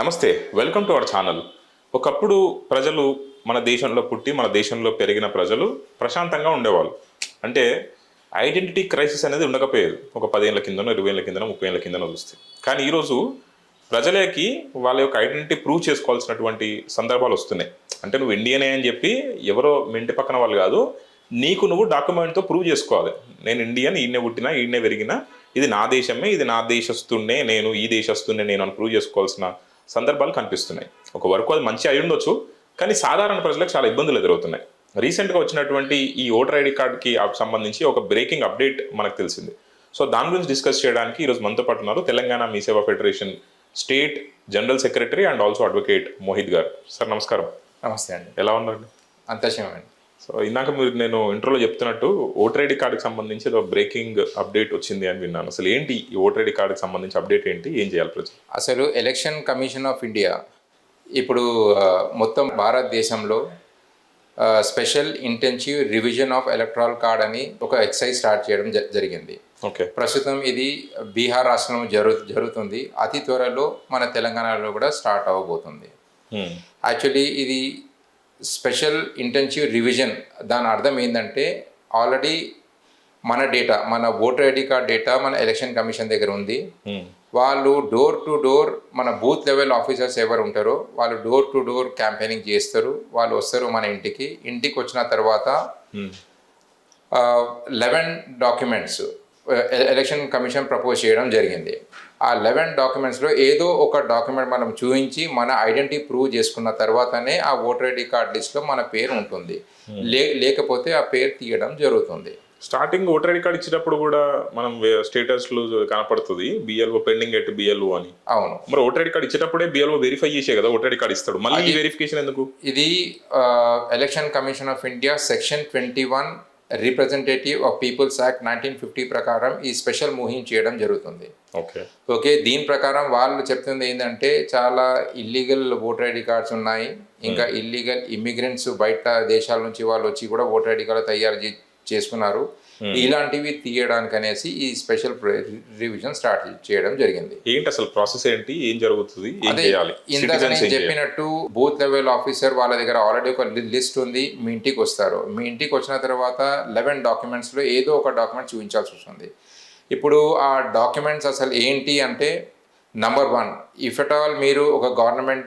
నమస్తే welcome to our channel. ఒకప్పుడు ప్రజలు మన దేశంలో పుట్టి మన దేశంలో పెరిగిన ప్రజలు ప్రశాంతంగా ఉండేవాళ్ళు. అంటే ఐడెంటిటీ క్రైసిస్ అనేది ఉండకపోయేది. ఒక పదేళ్ళ కిందనో ఇరవై ఏళ్ళ కిందనో ముప్పై ఏళ్ళ కిందనో చూస్తే. కానీ ఈరోజు ప్రజలకి వాళ్ళ యొక్క ఐడెంటిటీ ప్రూవ్ చేసుకోవాల్సినటువంటి సందర్భాలు వస్తున్నాయి. అంటే నువ్వు ఇండియనే అని చెప్పి ఎవరో మెంటి పక్కన వాళ్ళు కాదు నీకు నువ్వు డాక్యుమెంట్తో ప్రూవ్ చేసుకోవాలి. నేను ఇండియన్ ఈయనే పుట్టినా ఈయనే పెరిగినా ఇది నా దేశమే ఇది నా దేశస్తున్నే నేను ఈ దేశస్తున్నే నేను అని ప్రూవ్ చేసుకోవాల్సిన సందర్భాలు కనిపిస్తున్నాయి. ఒక వరకు అది మంచి అయి ఉండొచ్చు కానీ సాధారణ ప్రజలకు చాలా ఇబ్బందులు ఎదురవుతున్నాయి. రీసెంట్గా వచ్చినటువంటి ఈ ఓటర్ ఐడి కార్డ్కి సంబంధించి ఒక బ్రేకింగ్ అప్డేట్ మనకు తెలిసింది. సో దాని గురించి డిస్కస్ చేయడానికి ఈరోజు మనతో పాటు ఉన్నారు Telangana Mee Seva federation state general secretary and also advocate Mohit గారు. సార్ నమస్కారం. నమస్తే అండి. ఎలా ఉన్నారండి? అంతశయమండి సో ఇందాక మీరు నేను ఇంట్రోలో చెప్తున్నట్టు ఓటర్ ఐడి కార్డుకి సంబంధించి ఏదో బ్రేకింగ్ అప్డేట్ వచ్చింది అని విన్నాను. అసలు ఏంటి ఈ ఓటర్ ఐడి కార్డుకి సంబంధించి అప్డేట్ ఏంటి? ఏం చేయాలి ప్రజలు? అసలు ఎలక్షన్ కమిషన్ ఆఫ్ ఇండియా ఇప్పుడు మొత్తం భారతదేశంలో special intensive revision of electoral card అని ఒక ఎక్సైజ్ స్టార్ట్ చేయడం జరిగింది. ఓకే. ప్రస్తుతం ఇది బీహార్ రాష్ట్రంలో జరు జరుగుతుంది. అతి త్వరలో మన తెలంగాణలో కూడా స్టార్ట్ అవ్వబోతుంది. యాక్చువల్లీ ఇది స్పెషల్ ఇంటెన్సివ్ రివిజన్ దాని అర్థం ఏంటంటే ఆల్రెడీ మన డేటా మన ఓటర్ ఐడి కార్డ్ డేటా మన ఎలక్షన్ కమిషన్ దగ్గర ఉంది. వాళ్ళు డోర్ టు డోర్ మన బూత్ లెవెల్ ఆఫీసర్స్ ఎవరు ఉంటారో వాళ్ళు డోర్ టు డోర్ క్యాంపెయినింగ్ చేస్తారు. వాళ్ళు వస్తారు మన ఇంటికి. ఇంటికి వచ్చిన తర్వాత eleven documents election commission propose చేయడం జరిగింది. ఆ లెవెన్ డాక్యుమెంట్స్లో ఏదో ఒక డాక్యుమెంట్ మనం చూపించి మన ఐడెంటిటీ ప్రూవ్ చేసుకున్న తర్వాతనే ఆ ఓటర్ ఐడి కార్డ్ లిస్ట్లో మన పేరు ఉంటుంది. లే లేకపోతే ఆ పేరు తీయడం జరుగుతుంది. స్టార్టింగ్ ఓటర్ ఐడి కార్డ్ ఇచ్చేటప్పుడు కూడా మనం స్టేటస్లు కనపడుతుంది. బిఎల్ఓ పెండింగ్ ఎట్ బిఎల్ఓ అని. అవును. మరి ఓటర్ ఐడి కార్డ్ ఇచ్చేటప్పుడే బిఎల్ఓ వెరిఫై చేసే కదా ఓటర్ ఐడి కార్డ్ ఇస్తాడు. మళ్ళీ వెరిఫికేషన్ ఎందుకు? ఇది election commission of India section twenty one representative of peoples act nineteen fifty ప్రకారం ఈ స్పెషల్ ముహిం చేయడం జరుగుతుంది. ఓకే ఓకే దీని ప్రకారం వాళ్ళు చెప్తుంది ఏంటంటే చాలా ఇల్లీగల్ ఓటర్ ఐడి కార్డ్స్ ఉన్నాయి. ఇంకా ఇల్లీగల్ ఇమిగ్రెంట్స్ బయట దేశాల నుంచి వాళ్ళు వచ్చి కూడా ఓటర్ ఐడి కార్డు తయారు చే- చేసుకున్నారు. ఇలాంటివి తీయడానికి అనేసి ఈ స్పెషల్ రివిజన్ స్టార్ట్ చేయడం జరిగింది. ఏంటి అసలు ప్రాసెస్ ఏంటి? ఏం జరుగుతుంది? ఇందాక సిటిజన్స్ నేను చెప్పినట్టు బూత్ లెవెల్ ఆఫీసర్ వాళ్ళ దగ్గర ఆల్రెడీ ఒక లిస్ట్ ఉంది మీ ఇంటికి వస్తారు. మీ ఇంటికి వచ్చిన తర్వాత లెవెన్ డాక్యుమెంట్స్లో ఏదో ఒక డాక్యుమెంట్ చూపించాల్సి వస్తుంది. ఇప్పుడు ఆ డాక్యుమెంట్స్ అసలు ఏంటి అంటే number one if at all మీరు ఒక గవర్నమెంట్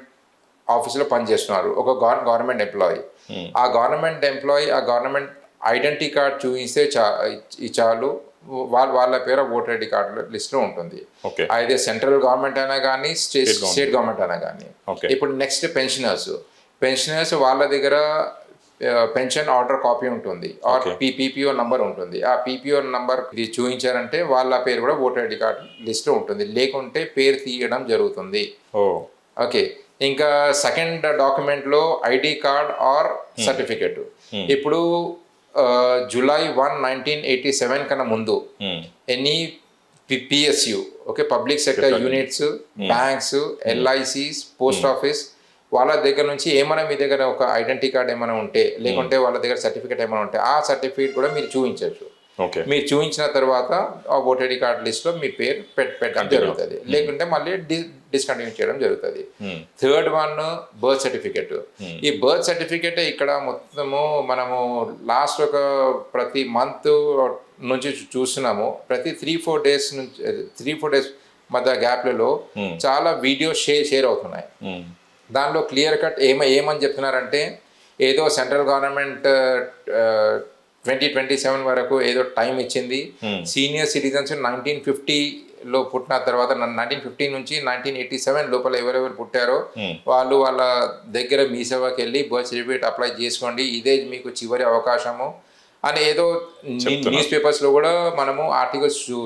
ఆఫీస్లో పనిచేస్తున్నారు ఒక గవర్నమెంట్ ఎంప్లాయీ. ఆ గవర్నమెంట్ ఎంప్లాయీ ఆ గవర్నమెంట్ ఐడెంటిటీ కార్డ్ చూపిస్తే చా చాలు వాళ్ళ వాళ్ళ పేరు ఓటర్ ఐడి కార్డు లిస్ట్లో ఉంటుంది. ఓకే. అయితే సెంట్రల్ గవర్నమెంట్ అయినా కానీ స్టేట్ స్టేట్ గవర్నమెంట్. అయినా కానీ. ఓకే. ఇప్పుడు నెక్స్ట్ పెన్షనర్స్. పెన్షనర్స్ వాళ్ళ దగ్గర పెన్షన్ ఆర్డర్ కాపీ ఉంటుంది. ఆర్ పీపీఓ నంబర్ ఉంటుంది. ఆ పీపీఓ నంబర్ ఇది చూపించారంటే వాళ్ళ పేరు కూడా ఓటర్ ఐడి కార్డ్ లిస్ట్లో ఉంటుంది. లేకుంటే పేరు తీయడం జరుగుతుంది. ఓకే. ఇంకా సెకండ్ డాక్యుమెంట్లో ఐడి కార్డ్ ఆర్ సర్టిఫికెట్. ఇప్పుడు July one nineteen eighty seven కన్నా ముందు Hmm. Any PSU okay public sector units banks LICs post office వాళ్ళ దగ్గర నుంచి ఏమైనా మీ దగ్గర ఒక ఐడెంటిటీ కార్డ్ ఏమైనా ఉంటే లేకుంటే వాళ్ళ దగ్గర సర్టిఫికేట్ ఏమైనా ఉంటే ఆ సర్టిఫికేట్ కూడా మీరు చూపించవచ్చు. మీరు చూపించిన తర్వాత ఆ ఓటర్ ఐడి కార్డ్ లిస్ట్లో మీ పేరు పెట్ పెట్టడం జరుగుతుంది. లేకుంటే మళ్ళీ డిస్కంటిన్యూ చేయడం జరుగుతుంది. Hmm. Third one birth certificate ఈ బర్త్ సర్టిఫికెట్ ఇక్కడ మొత్తము మనము లాస్ట్ ఒక ప్రతి మంత్ నుంచి చూస్తున్నాము. ప్రతి త్రీ ఫోర్ డేస్ నుంచి త్రీ ఫోర్ డేస్ మధ్య గ్యాప్లలో చాలా వీడియోస్ షేర్ షేర్ అవుతున్నాయి. Hmm. దానిలో క్లియర్ కట్ ఏమ ఏమని చెప్తున్నారంటే ఏదో central government twenty twenty seven వరకు ఏదో టైం ఇచ్చింది. సీనియర్ సిటిజన్స్ నైన్టీన్ ఫిఫ్టీలో పుట్టిన తర్వాత నైన్టీన్ ఫిఫ్టీ నుంచి నైన్టీన్ ఎయిటీ సెవెన్ లోపల ఎవరెవరు పుట్టారో వాళ్ళు వాళ్ళ దగ్గర మీ సేవకి వెళ్ళి బర్త్ సర్టిఫికేట్ అప్లై చేసుకోండి. ఇదే మీకు చివరి అవకాశము అని ఏదో న్యూస్ పేపర్స్లో కూడా మనము ఆర్టికల్స్ చూ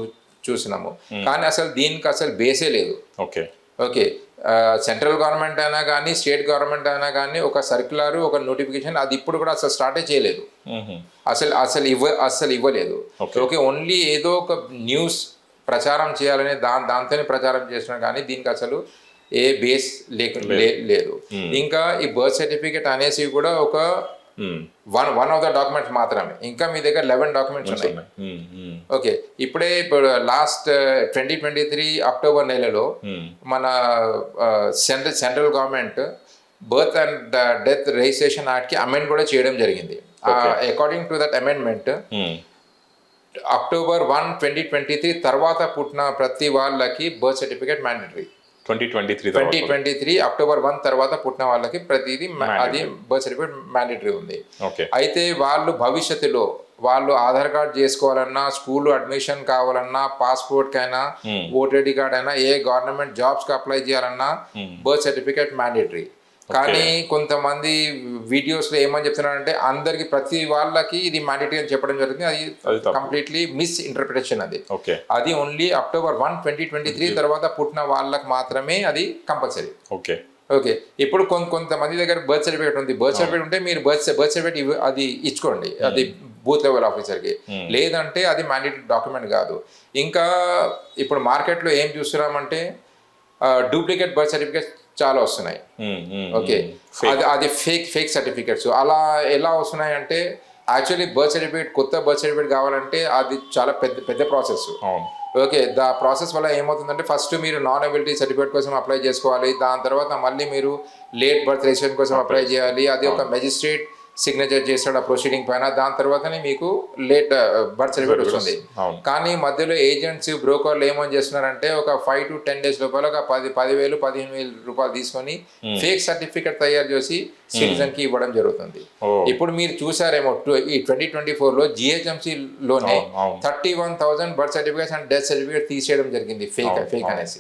చూసినాము. కానీ అసలు దీనికి అసలు బేసే లేదు. ఓకే. ఓకే. సెంట్రల్ గవర్నమెంట్ అయినా కానీ స్టేట్ గవర్నమెంట్ అయినా కానీ ఒక సర్క్యులర్ ఒక నోటిఫికేషన్ అది ఇప్పుడు కూడా అసలు స్టార్టే చేయలేదు. అసలు అసలు ఇవ్వ అసలు ఇవ్వలేదు. ఓకే. ఓన్లీ ఏదో ఒక న్యూస్ ప్రచారం చేయాలని దా దాంతోనే ప్రచారం చేస్తున్నారు కానీ దీనికి అసలు ఏ బేస్ లేక లేదు. ఇంకా ఈ బర్త్ సర్టిఫికేట్ అనేసి కూడా ఒక. One one of the documents మాత్రమే. ఇంకా మీ దగ్గర లెవెన్ డాక్యుమెంట్స్ ఉన్నాయి. ఓకే ఇప్పుడే ఇప్పుడు last twenty twenty three October నెలలో. మన central central government birth and death registration యాక్ట్కి amend కూడా చేయడం జరిగింది. According to that amendment Hmm. October one twenty twenty three తర్వాత పుట్టిన ప్రతి వాళ్ళకి birth certificate mandatory twenty twenty three twenty twenty three October one తర్వాత పుట్టిన వాళ్ళకి ప్రతిదీ అది బర్త్ సర్టిఫికేట్ మ్యాండటరీ ఉంది. అయితే వాళ్ళు భవిష్యత్తులో వాళ్ళు ఆధార్ కార్డ్ చేసుకోవాలన్నా స్కూల్ అడ్మిషన్ కావాలన్నా పాస్పోర్ట్ కైనా ఓటర్ ఐడి కార్డ్ అయినా ఏ గవర్నమెంట్ జాబ్స్కి అప్లై చేయాలన్నా బర్త్ సర్టిఫికేట్ మ్యాండేటరీ కానీ కొంతమంది వీడియోస్లో ఏమని చెప్తున్నారంటే అందరికి ప్రతి వాళ్ళకి ఇది మ్యాండేటరీ అని చెప్పడం జరుగుతుంది అది. కంప్లీట్లీ మిస్ ఇంటర్ప్రిటేషన్ అది. ఓకే. అది only October one twenty twenty three తర్వాత పుట్టిన వాళ్ళకి మాత్రమే అది కంపల్సరీ ఓకే. ఓకే. ఇప్పుడు కొంత కొంతమంది దగ్గర బర్త్ సర్టిఫికేట్ ఉంది. బర్త్ సర్టిఫికేట్ ఉంటే మీరు బర్త్ బర్త్ సర్టిఫికేట్ అది ఇచ్చుకోండి. అది బూత్ లెవెల్ ఆఫీసర్కి లేదంటే అది మ్యాండేటరీ డాక్యుమెంట్ కాదు. ఇంకా ఇప్పుడు మార్కెట్లో ఏం చూస్తున్నామంటే డూప్లికేట్ బర్త్ సర్టిఫికేట్స్ చాలా వస్తున్నాయి. ఓకే. అది అది ఫేక్ ఫేక్ సర్టిఫికేట్స్ అలా ఎలా వస్తున్నాయి అంటే యాక్చువల్లీ బర్త్ సర్టిఫికేట్ కొత్త బర్త్ సర్టిఫికేట్ కావాలంటే అది చాలా పెద్ద పెద్ద ప్రాసెస్ ఓకే దా ప్రాసెస్ వల్ల ఏమవుతుందంటే ఫస్ట్ మీరు నాన్ అవైలబిలిటీ సర్టిఫికేట్ కోసం అప్లై చేసుకోవాలి. దాని తర్వాత మళ్ళీ మీరు లేట్ బర్త్ రిజిస్ట్రేషన్ కోసం అప్లై చేయాలి. అది ఒక మెజిస్ట్రేట్ సిగ్నేచర్ చేస్తాడు ఆ ప్రొసీడింగ్ పైన. దాని తర్వాతనే మీకు లేట్ బర్త్ సర్టిఫికేట్ వస్తుంది. కానీ మధ్యలో ఏజెంట్స్ బ్రోకర్లు ఏమని చేస్తున్నారంటే ఒక ఫైవ్ టు టెన్ డేస్ లోపల ఒక పది పదివేలు పదిహేను వేలు రూపాయలు తీసుకొని ఫేక్ సర్టిఫికేట్ తయారు చేసి సిటిజన్కి ఇవ్వడం జరుగుతుంది. ఇప్పుడు మీరు చూసారేమో ఈ ట్వంటీ ట్వంటీ ఫోర్లో జిహెచ్ఎంసీ లోనే. Thirty one thousand birth certificates and death certificate తీసేయడం జరిగింది ఫేక్ ఫేక్ అనేసి.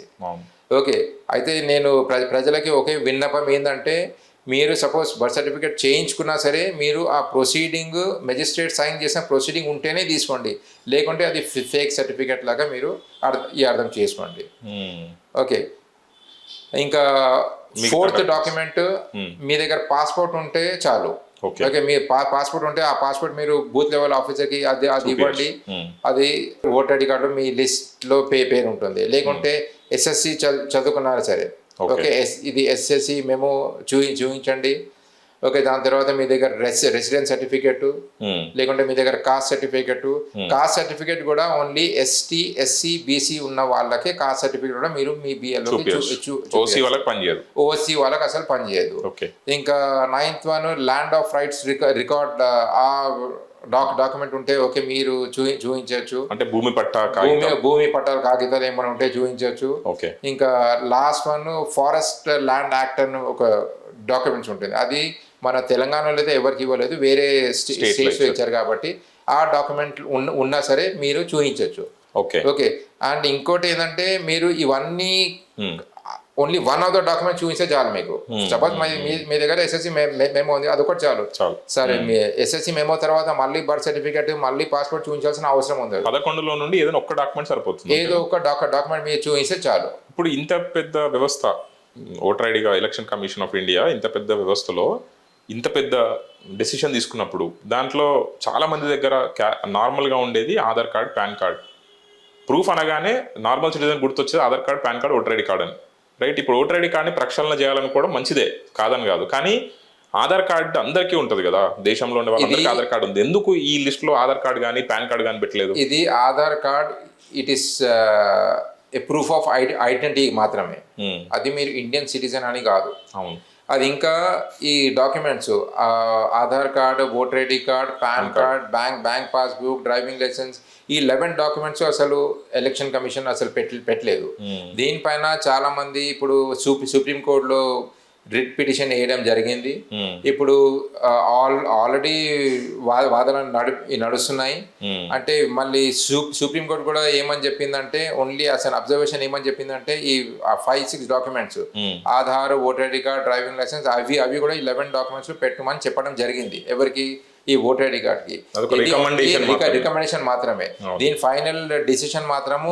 ఓకే అయితే నేను ప్ర- ప్రజలకి ఒకే విన్నపం ఏంటంటే మీరు సపోజ్ బర్త్ సర్టిఫికేట్ చేయించుకున్నా సరే మీరు ఆ ప్రొసీడింగ్ మెజిస్ట్రేట్ సైన్ చేసిన ప్రొసీడింగ్ ఉంటేనే తీసుకోండి. లేకుంటే అది ఫేక్ సర్టిఫికేట్ లాగా మీరు అర్థం ఈ అర్థం చేసుకోండి. Hmm. ఓకే ఇంకా ఫోర్త్ డాక్యుమెంట్ మీ దగ్గర పాస్పోర్ట్ ఉంటే చాలు. ఓకే మీ పాస్పోర్ట్ ఉంటే ఆ పాస్పోర్ట్ మీరు బూత్ లెవెల్ ఆఫీసర్కి అది అది ఇవ్వండి. Hmm. అది ఓటర్ ఐడి కార్డు మీ లిస్ట్లో పే పేరు ఉంటుంది. లేకుంటే ఎస్ఎస్సి చదువుకున్నారు సరే. ఓకే ఎస్ ఇది ఎస్ఎస్సి మేము చూపి చూపించండి ఓకే దాని తర్వాత మీ దగ్గర రెస్ రెసిడెన్స్ సర్టిఫికేట్ Hmm. లేకుంటే మీ దగ్గర కాస్ట్ సర్టిఫికేట్. కాస్ట్ సర్టిఫికేట్ కూడా ఓన్లీ ఎస్టీ ఎస్సీ బీసీ ఉన్న వాళ్ళకే కాస్ట్ సర్టిఫికేట్ కూడా మీరు మీ బిఎల్ ఓసీ వాళ్ళకి పనిచేయదు. ఓసీ వాళ్ళకి అసలు పనిచేయదు. ఓకే. ఇంకా ninth one land of rights record ఆ డాక్ డాక్యుమెంట్ ఉంటే ఓకే మీరు చూపి చూపించవచ్చు అంటే భూమి పట్టా భూమి భూమి పట్టాలు కాగితాలు ఏమైనా ఉంటే చూపించవచ్చు ఓకే. ఇంకా last one forest land act అని ఒక డాక్యుమెంట్స్ ఉంటుంది. అది మన తెలంగాణలో అయితే ఎవరికి ఇవ్వలేదు వేరే స్టేట్స్ ఇచ్చారు. కాబట్టి ఆ డాక్యుమెంట్ ఉన్న ఉన్నా సరే మీరు చూపించవచ్చు ఓకే. ఓకే. అండ్ ఇంకోటి ఏంటంటే మీరు ఇవన్నీ. Only one of the document చూపిస్తే చాలు మీకు. సపోజ్ మీ మీ దగ్గర ఎస్ఎస్సి మెమో ఉంది అదొకటి చాలు. చాలు. సరే మీ ఎస్ఎస్సి మెమో తర్వాత మళ్ళీ బర్త్ సర్టిఫికేట్ మళ్ళీ పాస్పోర్ట్ చూపించాల్సిన అవసరం ఉంది. పదకొండులో నుండి ఏదైనా ఒక్క డాక్యుమెంట్ సరిపోతుంది. ఏదో ఒక డాక్ డాక్యుమెంట్ మీరు చూపిస్తే చాలు. ఇప్పుడు ఇంత పెద్ద వ్యవస్థ ఓటర్ ఐడిగా ఎలక్షన్ కమిషన్ ఆఫ్ ఇండియా ఇంత పెద్ద వ్యవస్థలో ఇంత పెద్ద డెసిషన్ తీసుకున్నప్పుడు దాంట్లో చాలా మంది దగ్గర నార్మల్గా ఉండేది Aadhaar card PAN card. Proof అనగానే నార్మల్ సిటిజన్ గుర్తొచ్చేది Aadhaar card PAN card voter ID card అని. రైట్? ఇప్పుడు ఓటర్ ఐడి కార్డ్ని ప్రక్షాళన చేయాలనుకోవడం మంచిదే కాదని కాదు. కానీ ఆధార్ కార్డ్ అందరికీ ఉంటుంది కదా. దేశంలో ఉండే వాళ్ళందరికీ ఆధార్ కార్డు ఉంది. ఎందుకు ఈ లిస్ట్లో ఆధార్ కార్డ్ కానీ పాన్ కార్డ్ కానీ పెట్టలేదు? ఇది Aadhaar card it is a proof of identity మాత్రమే. Hmm. అది మీరు ఇండియన్ సిటిజన్ అని కాదు. అవును. అది ఇంకా ఈ documents Aadhaar card voter ID card PAN card bank bank passbook driving licence ఈ లెవెన్ డాక్యుమెంట్స్ అసలు ఎలక్షన్ కమిషన్ అసలు పెట్ పెట్టలేదు. దీనిపైన చాలా మంది ఇప్పుడు సూప్ సుప్రీం కోర్టులో రిట్ పిటిషన్ వేయడం జరిగింది Hmm. ఇప్పుడు ఆల్ ఆల్రెడీ వాదనలు నడు నడుస్తున్నాయి Hmm. అంటే మళ్ళీ సూ సుప్రీం కోర్టు కూడా ఏమని చెప్పిందంటే ఓన్లీ అసలు అబ్జర్వేషన్ ఏమని చెప్పిందంటే ఈ five six documents. Aadhaar voter ID card driving licence అవి అవి కూడా ఈ లెవెన్ డాక్యుమెంట్స్ పెట్టమని చెప్పడం జరిగింది ఎవరికి ఈ ఓటర్ ఐడి కార్డ్కి అదొక recommendation మాత్రమే. రికమెండేషన్ మాత్రమే. దీని ఫైనల్ డిసిషన్ మాత్రము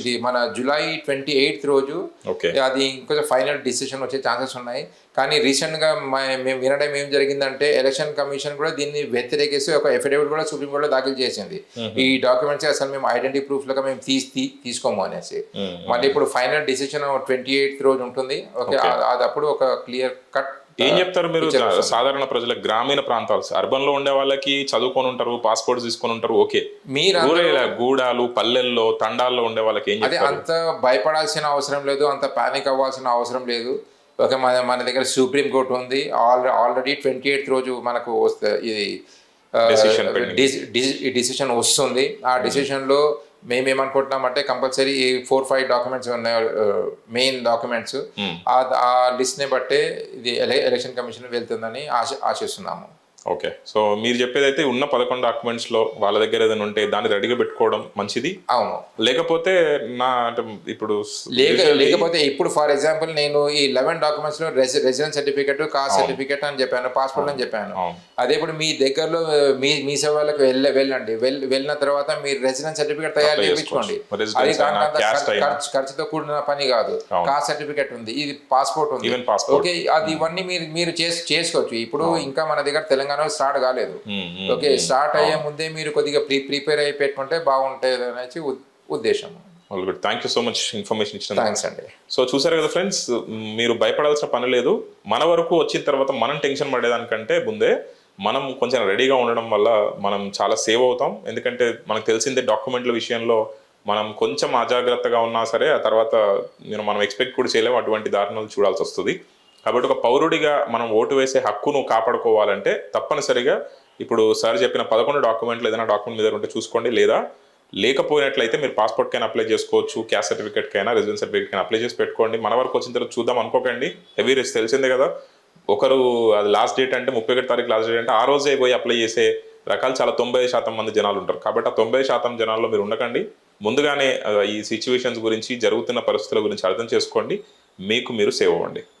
ఇది మన జూలై ట్వంటీ ఎయిత్ రోజు అది ఇంకొంచెం ఫైనల్ డిసిషన్ వచ్చే ఛాన్సెస్ ఉన్నాయి. కానీ రీసెంట్గా మేము వినడం ఏం జరిగిందంటే ఎలక్షన్ కమిషన్ కూడా దీన్ని వ్యతిరేకిస్తూ ఒక ఎఫిడేవిట్ కూడా సుప్రీం కోర్టులో దాఖలు చేసింది. ఈ డాక్యుమెంట్స్ అసలు మేము ఐడెంటిటీ ప్రూఫ్ లాగా మేము తీసి తీసుకోము అనేసి. మళ్ళీ ఇప్పుడు ఫైనల్ డిసిషన్ ట్వంటీ ఎయిత్ రోజు ఉంటుంది. ఓకే. అది అప్పుడు ఒక క్లియర్ కట్ ఏం చెప్తారు మీరు? సాధారణ ప్రజలకు గ్రామీణ ప్రాంతాలు అర్బన్లో ఉండే వాళ్ళకి చదువుకొని ఉంటారు పాస్పోర్ట్ తీసుకొని ఉంటారు ఓకే. మీరు గూడాలు పల్లెల్లో తండాల్లో ఉండే వాళ్ళకి ఏం అదే చెప్తారు? అంత భయపడాల్సిన అవసరం లేదు అంత పానిక్ అవ్వాల్సిన అవసరం లేదు. ఓకే మన మన దగ్గర సుప్రీం కోర్ట్ ఉంది. ఆల్ ఆల్రెడీ ట్వంటీ ఎయిత్ రోజు మనకు వస్తే ఇది. డిసిషన్ వస్తుంది. ఆ డిసిషన్లో మేము ఏమనుకుంటున్నామంటే కంపల్సరీ ఈ ఫోర్ ఫైవ్ డాక్యుమెంట్స్ ఉన్నాయి మెయిన్ డాక్యుమెంట్స్. ఆ లిస్ట్ని బట్టే ఇది ఎల- ఎలక్షన్ కమిషన్ వెళ్తుందని ఆశ ఆశిస్తున్నాము ఓకే సో మీరు చెప్పేది అయితే ఉన్న పదకొండు డాక్యుమెంట్స్లో వాళ్ళ దగ్గర ఏదైనా ఉంటే దాన్ని రెడీగా పెట్టుకోవడం మంచిది? అవును. లేకపోతే నా అంటే ఇప్పుడు లేక లేకపోతే ఇప్పుడు ఫర్ ఎగ్జాంపుల్ నేను ఈ లెవెన్ డాక్యుమెంట్స్లో రెసిడెన్స్ సర్టిఫికేట్ కాస్ట్ సర్టిఫికేట్ అని చెప్పాను పాస్పోర్ట్ అని చెప్పాను. అదే ఇప్పుడు మీ దగ్గరలో మీ మీ సేవలకు వెళ్ళ వెళ్ళండి. వెళ్ళ వెళ్ళిన తర్వాత మీరు రెసిడెన్స్ సర్టిఫికేట్ తయారు చేయించుకోండి. అది ఖర్చుతో కూడిన పని కాదు. కాస్ట్ సర్టిఫికేట్ ఉంది. ఇది పాస్పోర్ట్ ఉంది. ఓకే. అది ఇవన్నీ మీరు మీరు చేసి చేసుకోవచ్చు. ఇప్పుడు ఇంకా మన దగ్గర తెలంగాణలో స్టార్ట్ కాలేదు. ఓకే స్టార్ట్ అయ్యే ముందే మీరు కొద్దిగా ప్రీ ప్రిపేర్ అయి పెట్టుకుంటే బాగుంటుంది అనేసి ఉద్- ఉద్దేశం. Thank you so much information ఇచ్చిన థ్యాంక్స్ అండి. సో చూసారు కదా ఫ్రెండ్స్ మీరు భయపడాల్సిన పని లేదు. మన వరకు వచ్చిన తర్వాత మనం టెన్షన్ పడేదానికంటే ముందే మనం కొంచెం రెడీగా ఉండడం వల్ల మనం చాలా సేవ్ అవుతాం. ఎందుకంటే మనకు తెలిసిందే డాక్యుమెంట్ల విషయంలో మనం కొంచెం అజాగ్రత్తగా ఉన్నా సరే ఆ తర్వాత మనం ఎక్స్పెక్ట్ కూడా చేయలేము. అటువంటి దారుణాలు చూడాల్సి వస్తుంది. కాబట్టి ఒక పౌరుడిగా మనం ఓటు వేసే హక్కును కాపాడుకోవాలంటే తప్పనిసరిగా ఇప్పుడు సార్ చెప్పిన పదకొండు డాక్యుమెంట్లు ఏదైనా డాక్యుమెంట్ మీద ఉంటే చూసుకోండి. లేదా లేకపోయినట్లయితే మీరు పాస్పోర్ట్ కైనా అప్లై చేసుకోవచ్చు క్యాస్ట్ సర్టిఫికేట్ కైనా రెసిడెన్స్ సర్టిఫికేట్ కైనా అప్లై చేసి పెట్టుకోండి. మన వరకు వచ్చిన తర్వాత చూద్దాం అనుకోకండి. హెవీ రిస్క్ తెలిసిందే కదా. ఒకరు అది లాస్ట్ డేట్ అంటే ముప్పై ఒకటి తారీఖు లాస్ట్ డేట్ అంటే ఆ రోజే పోయి అప్లై చేసే రకాలు చాలా తొంభై శాతం మంది జనాలు ఉంటారు. కాబట్టి ఆ తొంభై శాతం జనాల్లో మీరు ఉండకండి. ముందుగానే ఈ సిచ్యువేషన్స్ గురించి జరుగుతున్న పరిస్థితుల గురించి అర్థం చేసుకోండి. మీకు మీరు సేవ్ అవ్వండి.